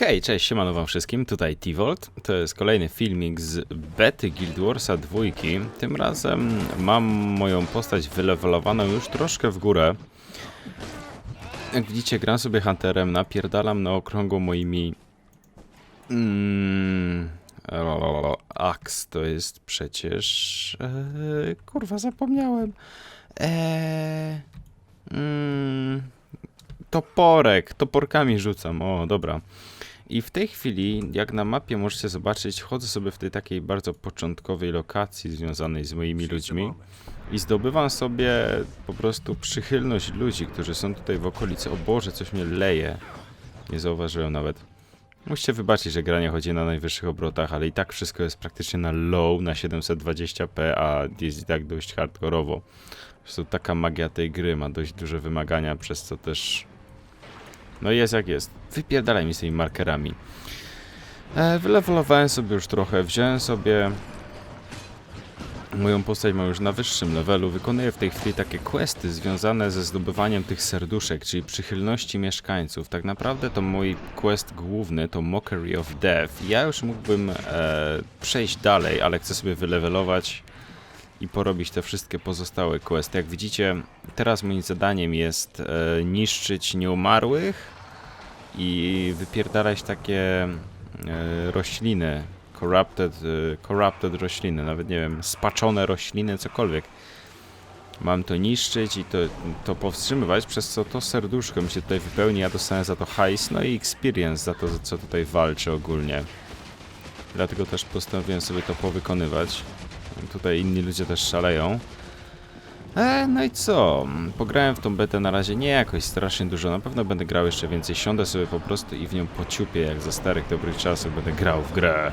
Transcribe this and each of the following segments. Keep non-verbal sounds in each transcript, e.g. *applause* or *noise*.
Hej, cześć, siemano wam wszystkim, tutaj T-Volt. To jest kolejny filmik z bety Guild Warsa 2. Tym razem mam moją postać wylewelowaną już troszkę w górę. Jak widzicie, gram sobie Hunterem, napierdalam na okrągło moimi... Mm, Axe to jest przecież... E, kurwa, zapomniałem. Eee, toporek, toporkami rzucam, o dobra. I w tej chwili, jak na mapie możecie zobaczyć, chodzę sobie w tej takiej bardzo początkowej lokacji związanej z moimi ludźmi i zdobywam sobie po prostu przychylność ludzi, którzy są tutaj w okolicy. O Boże, coś mnie leje. Nie zauważyłem nawet. Musicie wybaczyć, że granie chodzi na najwyższych obrotach, ale i tak wszystko jest praktycznie na low, na 720p, a jest i tak dość hardkorowo. Po prostu taka magia tej gry ma dość duże wymagania, przez co też no jest jak jest. Wypierdalaj mi z tymi markerami. E, wylewelowałem sobie już trochę, wziąłem sobie... Moją postać mam już na wyższym levelu. Wykonuję w tej chwili takie questy związane ze zdobywaniem tych serduszek, czyli przychylności mieszkańców. Tak naprawdę to mój quest główny to Mockery of Death. Ja już mógłbym e, przejść dalej, ale chcę sobie wylewelować i porobić te wszystkie pozostałe questy. Jak widzicie, teraz moim zadaniem jest e, niszczyć nieumarłych i wypierdalać takie e, rośliny, corrupted, e, corrupted rośliny, nawet nie wiem, spaczone rośliny, cokolwiek. Mam to niszczyć i to, to powstrzymywać, przez co to serduszko mi się tutaj wypełni, ja dostanę za to hajs, no i experience za to, co tutaj walczę ogólnie. Dlatego też postanowiłem sobie to powykonywać. Tutaj inni ludzie też szaleją. E, no i co? Pograłem w tą betę na razie nie jakoś strasznie dużo. Na pewno będę grał jeszcze więcej. Siądę sobie po prostu i w nią pociupię, jak za starych dobrych czasów będę grał w grę.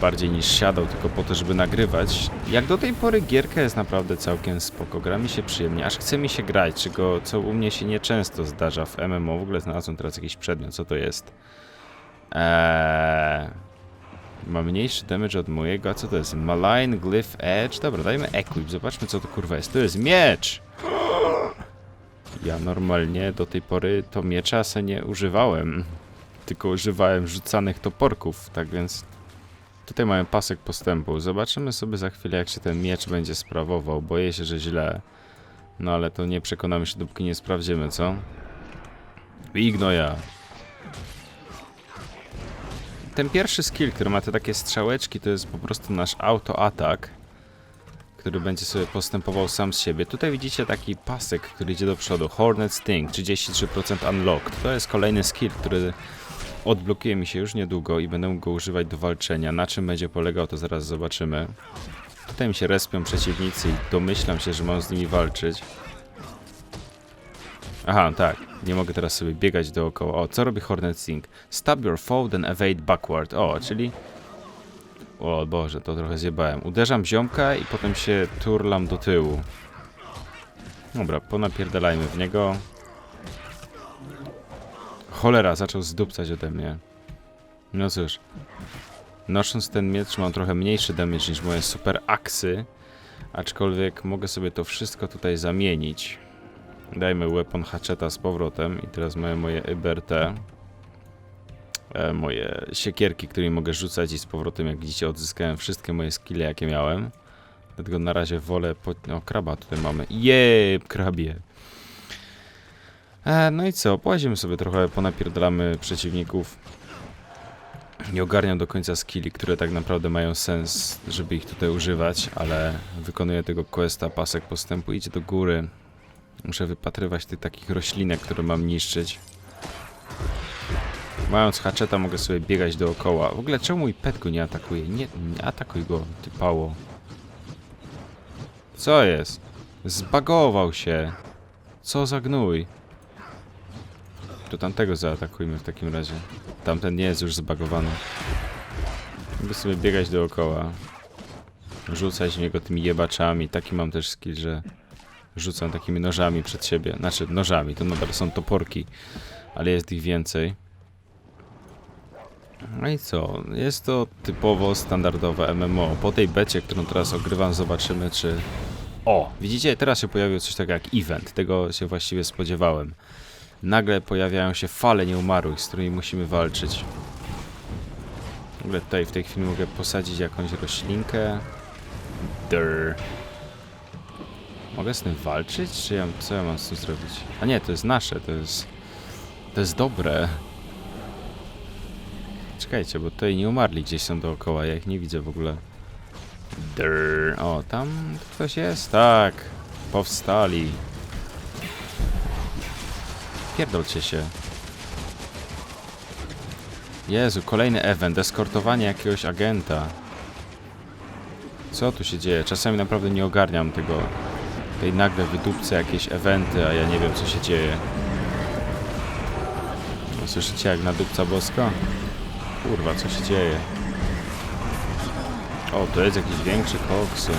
Bardziej niż siadał, tylko po to, żeby nagrywać. Jak do tej pory gierka jest naprawdę całkiem spoko. Gra mi się przyjemnie, aż chce mi się grać, czego, co u mnie się nieczęsto zdarza w MMO. W ogóle znalazłem teraz jakiś przedmiot, co to jest? Eee... Ma mniejszy damage od mojego, a co to jest? Malign Glyph Edge? Dobra, dajmy Equip, zobaczmy co to kurwa jest. To jest miecz! Ja normalnie do tej pory to miecza se nie używałem. Tylko używałem rzucanych toporków, tak więc... Tutaj mamy pasek postępu. Zobaczymy sobie za chwilę jak się ten miecz będzie sprawował. Boję się, że źle. No ale to nie przekonamy się dopóki nie sprawdzimy, co? Ignoja ten pierwszy skill, który ma te takie strzałeczki, to jest po prostu nasz auto-atak, który będzie sobie postępował sam z siebie. Tutaj widzicie taki pasek, który idzie do przodu. Hornet Sting, 33% unlocked. To jest kolejny skill, który odblokuje mi się już niedługo i będę go używać do walczenia. Na czym będzie polegał, to zaraz zobaczymy. Tutaj mi się respią przeciwnicy i domyślam się, że mam z nimi walczyć. Aha, tak. Nie mogę teraz sobie biegać dookoła. O, co robi Hornet Sting? Stab your foe, then evade backward. O, czyli... O Boże, to trochę zjebałem. Uderzam ziomka i potem się turlam do tyłu. Dobra, ponapierdalajmy w niego. Cholera, zaczął zdupcać ode mnie. No cóż. Nosząc ten miecz mam trochę mniejszy damage niż moje super aksy. Aczkolwiek mogę sobie to wszystko tutaj zamienić. Dajmy weapon hatcheta z powrotem i teraz mamy moje IBRT. E, moje siekierki, którymi mogę rzucać i z powrotem, jak widzicie, odzyskałem wszystkie moje skille, jakie miałem. Dlatego na razie wolę... Po... O, kraba tutaj mamy. Jeee, krabie. E, no i co, połazimy sobie trochę, ponapierdalamy przeciwników. Nie ogarniam do końca skilli, które tak naprawdę mają sens, żeby ich tutaj używać, ale wykonuję tego questa, pasek postępu idzie do góry. Muszę wypatrywać tych takich roślinek, które mam niszczyć. Mając haczeta mogę sobie biegać dookoła. W ogóle czemu mój pet go nie atakuje? Nie, nie atakuj go, ty pało. Co jest? Zbagował się. Co za gnój. To tamtego zaatakujmy w takim razie. Tamten nie jest już zbagowany. Mogę sobie biegać dookoła. Rzucać w niego tymi jebaczami. Taki mam też skill, że rzucam takimi nożami przed siebie. Znaczy, nożami, to nadal są toporki, ale jest ich więcej. No i co? Jest to typowo standardowe MMO. Po tej becie, którą teraz ogrywam, zobaczymy, czy... O! Widzicie? Teraz się pojawił coś takiego jak event. Tego się właściwie spodziewałem. nagle pojawiają się fale nieumarłych, z którymi musimy walczyć. W ogóle tutaj w tej chwili mogę posadzić jakąś roślinkę. Drr. Mogę z tym walczyć? Czy ja, co ja mam z tym zrobić? A nie, to jest nasze, to jest... To jest dobre. Czekajcie, bo tutaj nie umarli gdzieś są dookoła, ja ich nie widzę w ogóle. Drr. O, tam ktoś jest? Tak. Powstali. Pierdolcie się. Jezu, kolejny event, eskortowanie jakiegoś agenta. Co tu się dzieje? Czasami naprawdę nie ogarniam tego. Tej nagle wydupcy jakieś eventy, a ja nie wiem co się dzieje. No, słyszycie jak na dupca boska? Kurwa, co się dzieje? O, to jest jakiś większy koksy.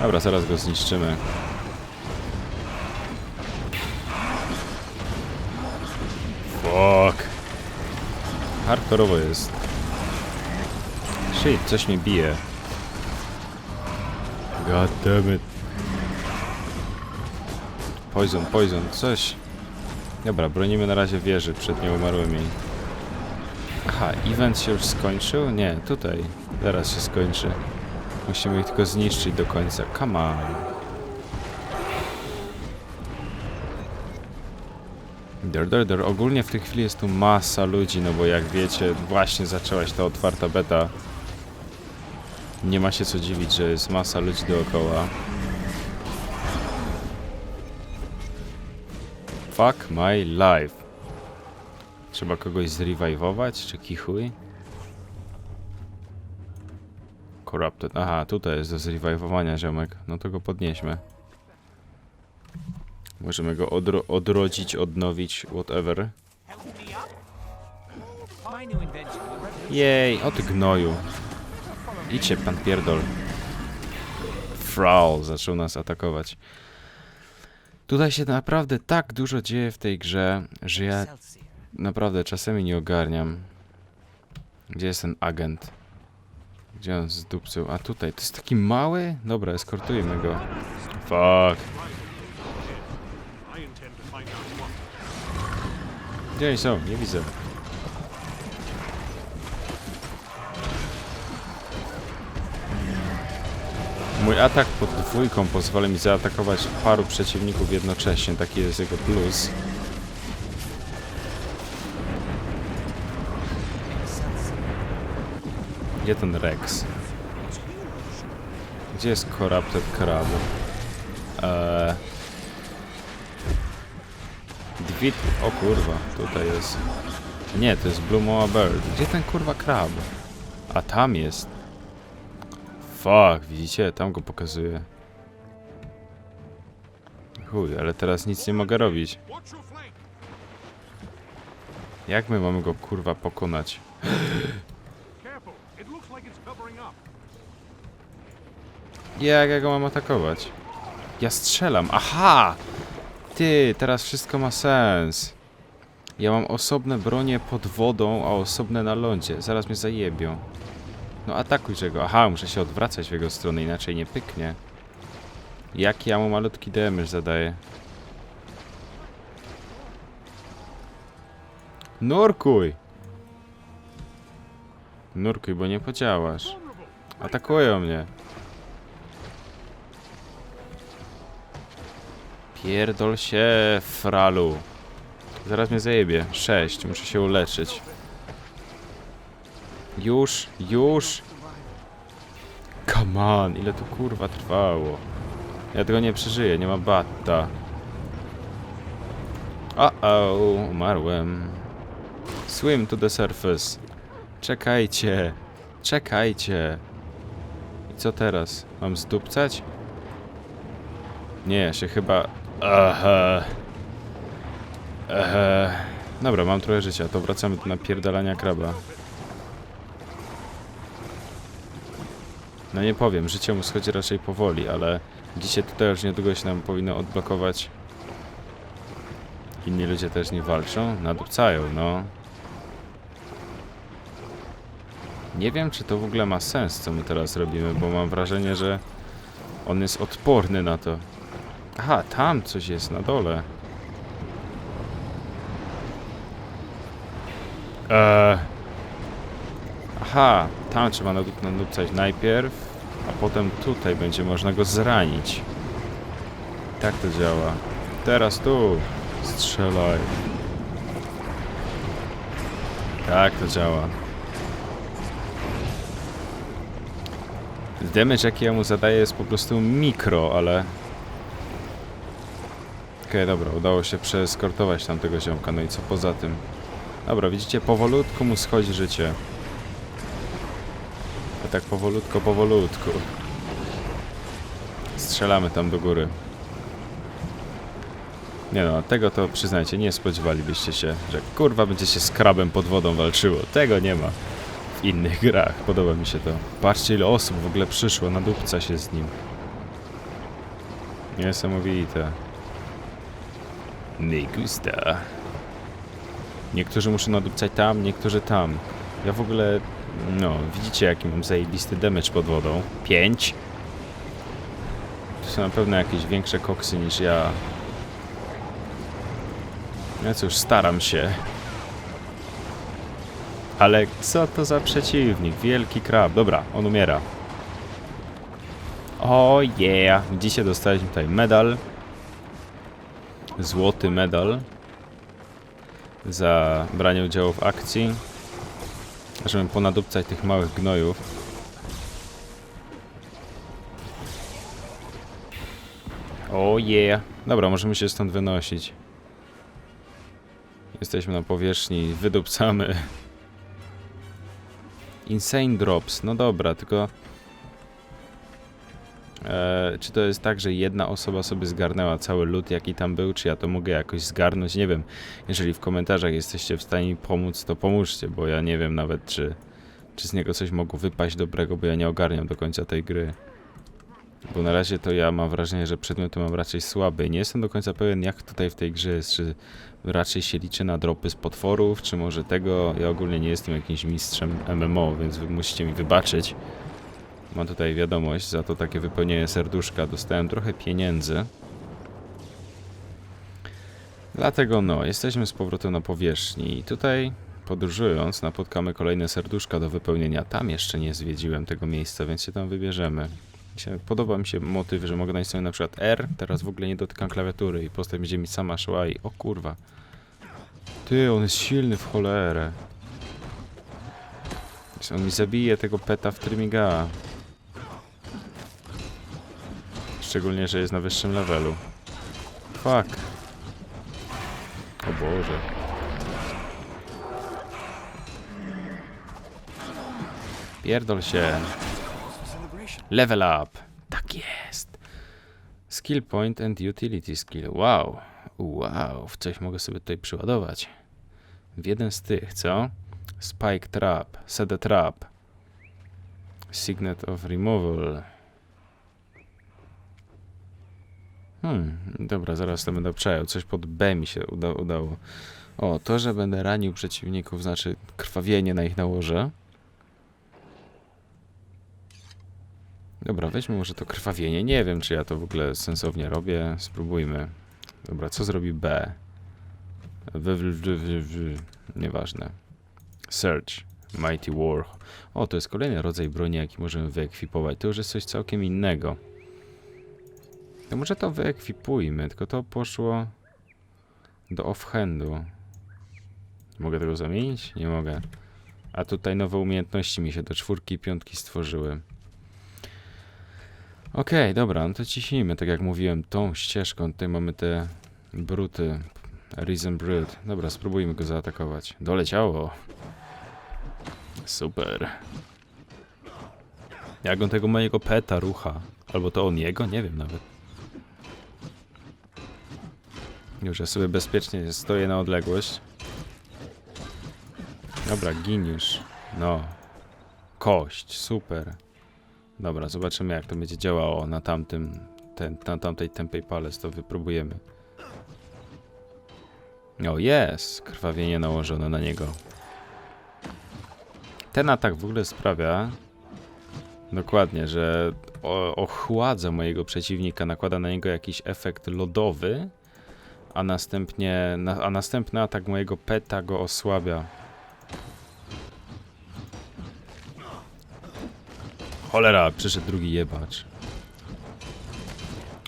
Dobra, zaraz go zniszczymy. Fuck. Hardkorowo jest. Shit, coś mnie bije. God damn it. Poison, poison, coś. Dobra, bronimy na razie wieży przed nieumarłymi. Aha, event się już skończył? Nie, tutaj. Zaraz się skończy. Musimy ich tylko zniszczyć do końca. Come on. Der, der, der. Ogólnie w tej chwili jest tu masa ludzi, no bo jak wiecie, właśnie zaczęła się ta otwarta beta. Nie ma się co dziwić, że jest masa ludzi dookoła. Fuck my life. Trzeba kogoś zrevivować, czy kichuj? Corrupted. Aha, tutaj jest do zrevivowania ziomek. No to go podnieśmy. Możemy go odro odrodzić, odnowić, whatever. Jej, o ty gnoju. Idźcie, pan pierdol. Fraul zaczął nas atakować. Tutaj się naprawdę tak dużo dzieje w tej grze, że ja naprawdę czasami nie ogarniam. Gdzie jest ten agent? Gdzie on zdupcył? A tutaj, to jest taki mały? Dobra, eskortujmy go. Fuck. Gdzie oni są? Nie widzę. Mój atak pod dwójką pozwala mi zaatakować paru przeciwników jednocześnie. Taki jest jego plus. Gdzie ten Rex? Gdzie jest Corrupted Crab? Eee... Dwit... O kurwa, tutaj jest... Nie, to jest Blue Moa Bird. Gdzie ten kurwa krab? A tam jest. Fuck, widzicie? Tam go pokazuje. Chuj, ale teraz nic nie mogę robić. Jak my mamy go kurwa pokonać? Jak ja go mam atakować? Ja strzelam. Aha! Ty, teraz wszystko ma sens. Ja mam osobne bronie pod wodą, a osobne na lądzie. Zaraz mnie zajebią. No atakujcie go. Aha, muszę się odwracać w jego stronę, inaczej nie pyknie. Jaki ja mu malutki damage zadaję? Nurkuj! Nurkuj, bo nie podziałasz. Atakują mnie. Pierdol się, fralu. Zaraz mnie zajebie. Sześć, muszę się uleczyć. Już, już. Come on, ile to kurwa trwało. Ja tego nie przeżyję, nie ma batta. Uh-oh, umarłem. Swim to the surface. Czekajcie, czekajcie. I co teraz? Mam zdupcać? Nie, ja się chyba... Aha. Aha. Dobra, mam trochę życia, to wracamy do napierdalania kraba. No nie powiem, życie mu schodzi raczej powoli, ale dzisiaj tutaj już niedługo się nam powinno odblokować. Inni ludzie też nie walczą, nadupcają, no. Nie wiem, czy to w ogóle ma sens, co my teraz robimy, bo mam wrażenie, że on jest odporny na to. Aha, tam coś jest na dole. Eee. Aha, tam trzeba nadup- nadupcać najpierw, a potem tutaj będzie można go zranić. Tak to działa. Teraz tu. Strzelaj. Tak to działa. Damage jaki ja mu zadaję jest po prostu mikro, ale... Okej, dobra, udało się przeeskortować tamtego ziomka, no i co poza tym? Dobra, widzicie, powolutku mu schodzi życie. Tak powolutko, powolutku. Strzelamy tam do góry. Nie no, tego to przyznajcie, nie spodziewalibyście się, że kurwa będzie się z krabem pod wodą walczyło. Tego nie ma w innych *laughs* grach. Podoba mi się to. Patrzcie ile osób w ogóle przyszło, nadupca się z nim. Niesamowite. Me gusta. Niektórzy muszą nadupcać tam, niektórzy tam. Ja w ogóle, no, widzicie jaki mam zajebisty damage pod wodą. 5. To są na pewno jakieś większe koksy niż ja. Ja cóż, staram się. Ale co to za przeciwnik? Wielki krab. Dobra, on umiera. O oh yeah! Dzisiaj dostaliśmy tutaj medal. Złoty medal. Za branie udziału w akcji. Żeby ponadupcać tych małych gnojów. O oh yeah! Dobra, możemy się stąd wynosić. Jesteśmy na powierzchni, wydupcamy. Insane drops, no dobra, tylko... E, czy to jest tak, że jedna osoba sobie zgarnęła cały lód, jaki tam był, czy ja to mogę jakoś zgarnąć? Nie wiem. Jeżeli w komentarzach jesteście w stanie mi pomóc, to pomóżcie, bo ja nie wiem nawet, czy, czy z niego coś mogło wypaść dobrego, bo ja nie ogarniam do końca tej gry. Bo na razie to ja mam wrażenie, że przedmioty mam raczej słabe i nie jestem do końca pewien, jak tutaj w tej grze jest, czy raczej się liczy na dropy z potworów, czy może tego. Ja ogólnie nie jestem jakimś mistrzem MMO, więc wy musicie mi wybaczyć. Mam tutaj wiadomość, za to takie wypełnienie serduszka dostałem trochę pieniędzy. Dlatego no, jesteśmy z powrotem na powierzchni i tutaj podróżując napotkamy kolejne serduszka do wypełnienia. Tam jeszcze nie zwiedziłem tego miejsca, więc się tam wybierzemy. Podoba mi się motyw, że mogę nacisnąć na przykład R, teraz w ogóle nie dotykam klawiatury i postać będzie mi sama szła i o kurwa. Ty, on jest silny w cholerę. On mi zabije tego peta w Trymiga. Szczególnie, że jest na wyższym levelu. Fuck. O Boże. Pierdol się. Level up. Tak jest. Skill point and utility skill. Wow. Wow. W coś mogę sobie tutaj przyładować. W jeden z tych, co? Spike trap. Set a trap. Signet of removal. Hmm, dobra, zaraz to będę przejął. Coś pod B mi się uda udało. O, to, że będę ranił przeciwników, znaczy krwawienie na ich nałożę. Dobra, weźmy może to krwawienie. Nie wiem, czy ja to w ogóle sensownie robię. Spróbujmy. Dobra, co zrobi B? W, w, w, w. Nieważne. Search. Mighty War. O, to jest kolejny rodzaj broni, jaki możemy wyekwipować. To już jest coś całkiem innego. To może to wyekwipujmy, tylko to poszło do offhandu. Mogę tego zamienić? Nie mogę. A tutaj nowe umiejętności mi się do czwórki i piątki stworzyły. Okej, dobra, no to ciśnijmy, tak jak mówiłem, tą ścieżką. Tutaj mamy te bruty. Risen Brute. Dobra, spróbujmy go zaatakować. Doleciało. Super. Jak on tego mojego peta rucha? Albo to on jego? Nie wiem nawet. Już ja sobie bezpiecznie stoję na odległość. Dobra, gin już. No. Kość, super. Dobra, zobaczymy jak to będzie działało na tamtym, ten, na tamtej tępej palec, to wypróbujemy. O, jest! Krwawienie nałożone na niego. Ten atak w ogóle sprawia, Dokładnie, że ochładza mojego przeciwnika, nakłada na niego jakiś efekt lodowy, a następnie, na, a następny atak mojego peta go osłabia. Cholera, przyszedł drugi jebacz.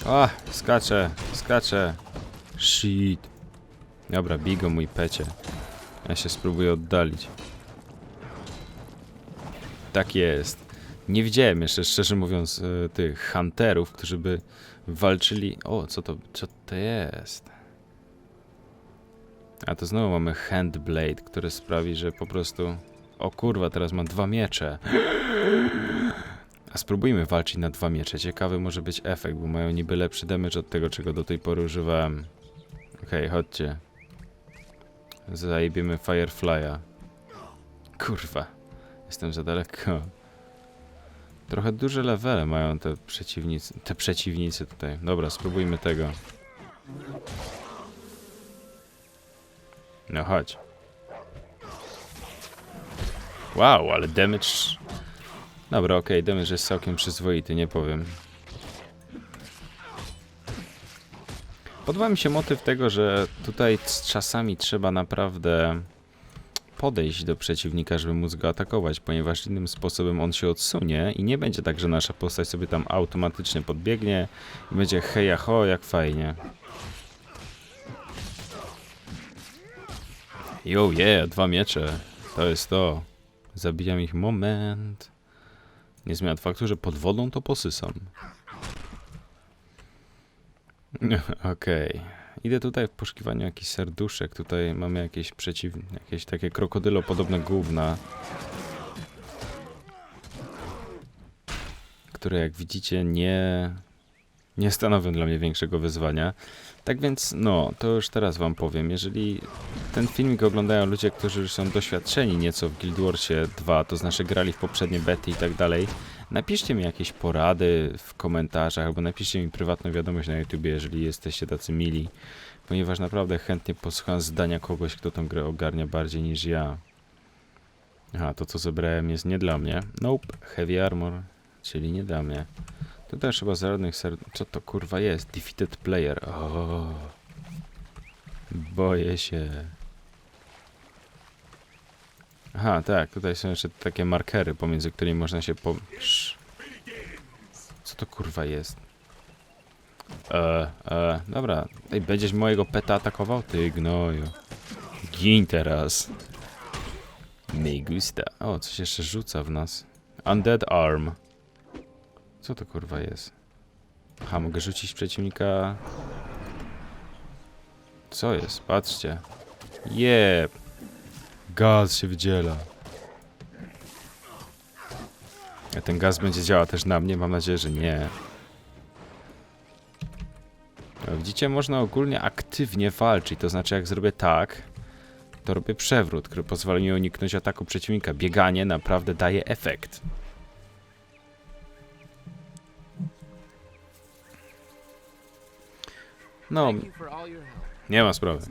A, skacze, skacze. Shit. Dobra, bigo mój pecie. Ja się spróbuję oddalić. Tak jest. Nie widziałem jeszcze, szczerze mówiąc, e, tych hunterów, którzy by walczyli. O, co to, co to jest? A to znowu mamy handblade, który sprawi, że po prostu. O kurwa, teraz mam dwa miecze. A spróbujmy walczyć na dwa miecze. Ciekawy może być efekt, bo mają niby lepszy damage od tego, czego do tej pory używałem. Okej, chodźcie. Zajebiemy Firefly'a. Kurwa. Jestem za daleko. Trochę duże levele mają te przeciwnicy, te przeciwnicy tutaj. Dobra, spróbujmy tego. No chodź. Wow, ale damage... Dobra, okej, damage jest całkiem przyzwoity, nie powiem. Podoba mi się motyw tego, że tutaj czasami trzeba naprawdę podejść do przeciwnika, żeby móc go atakować, ponieważ innym sposobem on się odsunie i nie będzie tak, że nasza postać sobie tam automatycznie podbiegnie i będzie heja ho, jak fajnie. Jo, yeah, dwa miecze. To jest to. Zabijam ich moment. Nie zmienia faktu, że pod wodą to posysam. *laughs* Okej. Idę tutaj w poszukiwaniu jakichś serduszek. Tutaj mamy jakieś przeciw... jakieś takie krokodylopodobne gówna. Które jak widzicie nie... nie stanowią dla mnie większego wyzwania. Tak więc, no, to już teraz wam powiem. Jeżeli ten filmik oglądają ludzie, którzy już są doświadczeni nieco w Guild Warsie 2, to znaczy grali w poprzednie bety i tak dalej, napiszcie mi jakieś porady w komentarzach, albo napiszcie mi prywatną wiadomość na YouTubie, jeżeli jesteście tacy mili, ponieważ naprawdę chętnie posłucham zdania kogoś, kto tą grę ogarnia bardziej niż ja. Aha, to co zebrałem jest nie dla mnie. Nope, heavy armor, czyli nie dla mnie. Tu też chyba żadnych ser... Co to kurwa jest? Defeated player. O. Boję się. Aha, tak, tutaj są jeszcze takie markery, pomiędzy którymi można się po... Co to kurwa jest? E, e, dobra. Ej, będziesz mojego peta atakował? Ty gnoju. Gin teraz. Me gusta. O, coś jeszcze rzuca w nas. Undead Arm. Co to kurwa jest? Aha, mogę rzucić przeciwnika... Co jest? Patrzcie. Jeb. Gaz się wydziela. A ten gaz będzie działał też na mnie? Mam nadzieję, że nie. No, widzicie, można ogólnie aktywnie walczyć. To znaczy, jak zrobię tak, to robię przewrót, który pozwala mi uniknąć ataku przeciwnika. Bieganie naprawdę daje efekt. No, nie ma sprawy.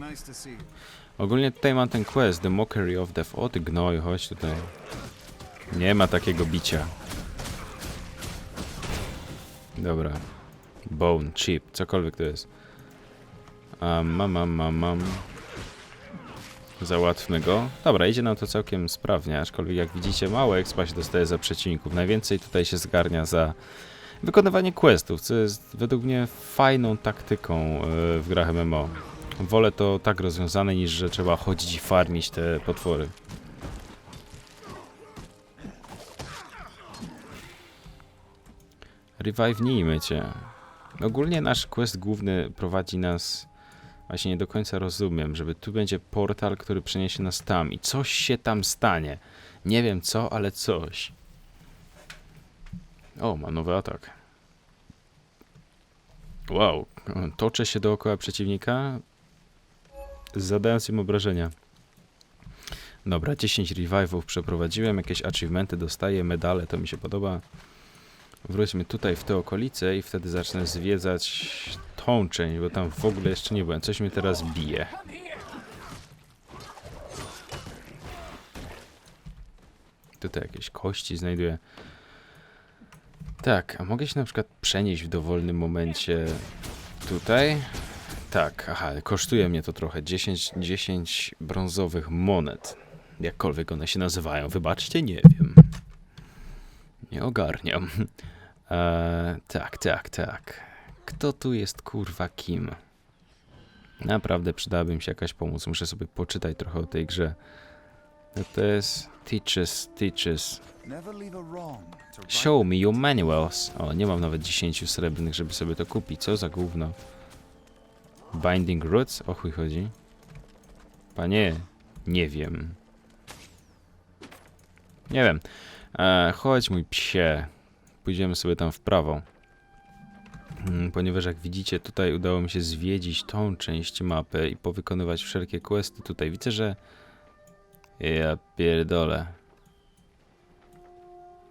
Ogólnie tutaj mam ten quest, The Mockery of Death. O ty gnoju, chodź tutaj. Nie ma takiego bicia. Dobra. Bone, chip, cokolwiek to jest. A mam, mam, mam, mam. Załatwmy go. Dobra, idzie nam to całkiem sprawnie, aczkolwiek jak widzicie mało expa się dostaje za przeciwników. Najwięcej tutaj się zgarnia za wykonywanie questów, co jest według mnie fajną taktyką e, w grach MMO. Wolę to tak rozwiązane, niż że trzeba chodzić i farmić te potwory. Revivenijmy cię. Ogólnie nasz quest główny prowadzi nas... Właśnie nie do końca rozumiem, żeby tu będzie portal, który przeniesie nas tam i coś się tam stanie. Nie wiem co, ale coś. O, ma nowy atak. Wow, toczę się dookoła przeciwnika, zadając im obrażenia. Dobra, 10 revivów przeprowadziłem, jakieś achievementy dostaję, medale, to mi się podoba. Wróćmy tutaj w te okolice i wtedy zacznę zwiedzać tą część, bo tam w ogóle jeszcze nie byłem. Coś mnie teraz bije. Tutaj jakieś kości znajduję. Tak, a mogę się na przykład przenieść w dowolnym momencie tutaj? Tak, aha, kosztuje mnie to trochę. 10, 10 brązowych monet. Jakkolwiek one się nazywają, wybaczcie, nie wiem. Nie ogarniam. Eee, tak, tak, tak. Kto tu jest kurwa kim? Naprawdę przydałaby mi się jakaś pomoc. Muszę sobie poczytać trochę o tej grze. No to jest Teaches, Teaches. Show me your manuals. O, nie mam nawet 10 srebrnych, żeby sobie to kupić. Co za gówno. Binding Roots? O chuj chodzi. Panie, nie wiem. Nie wiem. E, chodź mój psie. Pójdziemy sobie tam w prawo. Mm, Ponieważ jak widzicie, tutaj udało mi się zwiedzić tą część mapy i powykonywać wszelkie questy tutaj. Widzę, że... Ja pierdolę.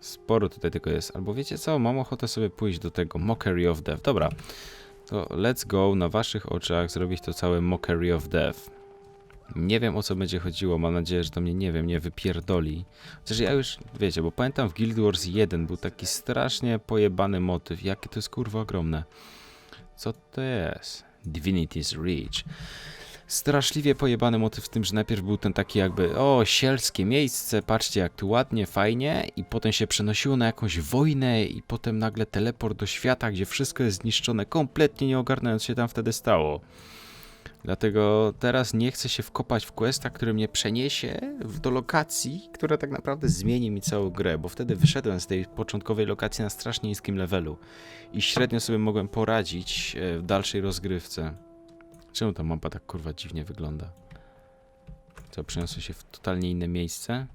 Sporo tutaj tylko jest. Albo wiecie co? Mam ochotę sobie pójść do tego Mockery of Death. Dobra. To let's go na waszych oczach zrobić to całe Mockery of Death. Nie wiem o co będzie chodziło. Mam nadzieję, że to mnie nie wiem, nie wypierdoli. Chociaż ja już, wiecie, bo pamiętam w Guild Wars 1 był taki strasznie pojebany motyw. Jakie to jest kurwa ogromne. Co to jest? Divinity's Reach straszliwie pojebany motyw w tym, że najpierw był ten taki jakby, o, sielskie miejsce, patrzcie jak tu ładnie, fajnie, i potem się przenosiło na jakąś wojnę i potem nagle teleport do świata, gdzie wszystko jest zniszczone, kompletnie nie ogarniając się tam wtedy stało. Dlatego teraz nie chcę się wkopać w questa, który mnie przeniesie do lokacji, która tak naprawdę zmieni mi całą grę, bo wtedy wyszedłem z tej początkowej lokacji na strasznie niskim levelu i średnio sobie mogłem poradzić e, w dalszej rozgrywce. Czemu ta mapa tak kurwa dziwnie wygląda? Co, przeniosło się w totalnie inne miejsce?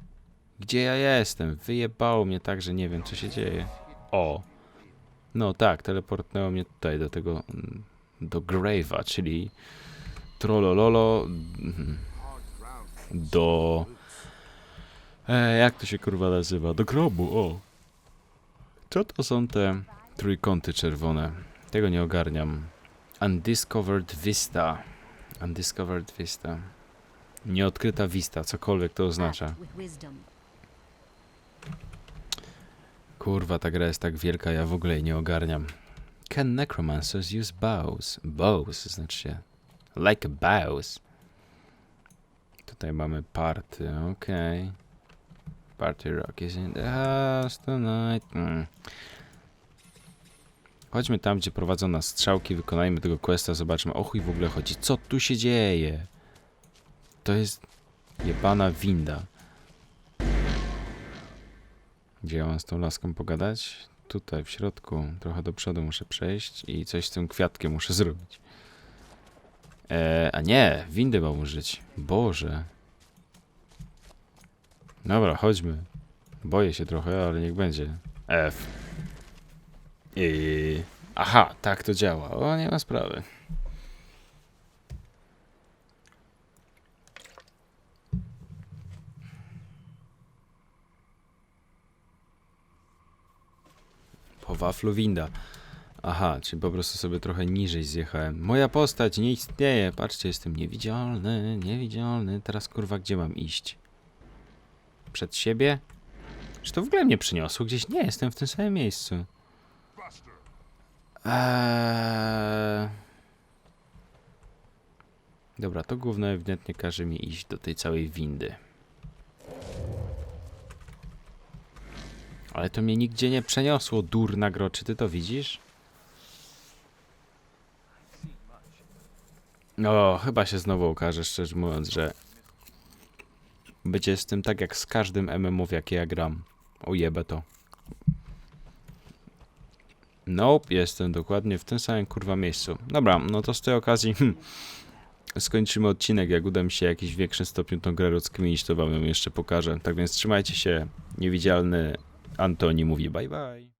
Gdzie ja jestem? Wyjebało mnie tak, że nie wiem co się dzieje. O! No tak, teleportnęło mnie tutaj do tego, mm, do Grave'a, czyli Trollololo mm, do... E, jak to się kurwa nazywa? Do grobu, o! Co to są te trójkąty czerwone? Tego nie ogarniam. Undiscovered Vista. Undiscovered Vista. Nieodkryta Vista, cokolwiek to oznacza. Kurwa, ta gra jest tak wielka, ja w ogóle jej nie ogarniam. Can necromancers use bows? Bows znaczy się. Like bows. Tutaj mamy party, okej. Party rock is in the house tonight. Mm. Chodźmy tam, gdzie prowadzą nas strzałki, wykonajmy tego questa, zobaczmy o chuj w ogóle chodzi. Co tu się dzieje? To jest jebana winda. Gdzie ja mam z tą laską pogadać? Tutaj, w środku. Trochę do przodu muszę przejść i coś z tym kwiatkiem muszę zrobić. Eee, a nie, windy mam użyć. Boże. Dobra, chodźmy. Boję się trochę, ale niech będzie. F. I... Aha, tak to działa. O, nie ma sprawy. Po waflu winda. Aha, czyli po prostu sobie trochę niżej zjechałem. Moja postać nie istnieje. Patrzcie, jestem niewidzialny, niewidzialny. Teraz kurwa, gdzie mam iść? Przed siebie? Czy to w ogóle mnie przyniosło? Gdzieś nie, jestem w tym samym miejscu. Eee... Dobra, to główne ewidentnie każe mi iść do tej całej windy. Ale to mnie nigdzie nie przeniosło, durna gro. Czy ty to widzisz? No, chyba się znowu okaże, szczerze mówiąc, że będzie z tym tak jak z każdym MMO, w jakie ja gram. Ojebę to. Nope, jestem dokładnie w tym samym kurwa miejscu. Dobra, no to z tej okazji hmm, skończymy odcinek. Jak uda mi się w jakimś większym stopniu tą grę rozkminić, to wam ją jeszcze pokażę. Tak więc trzymajcie się. Niewidzialny Antoni mówi bye bye.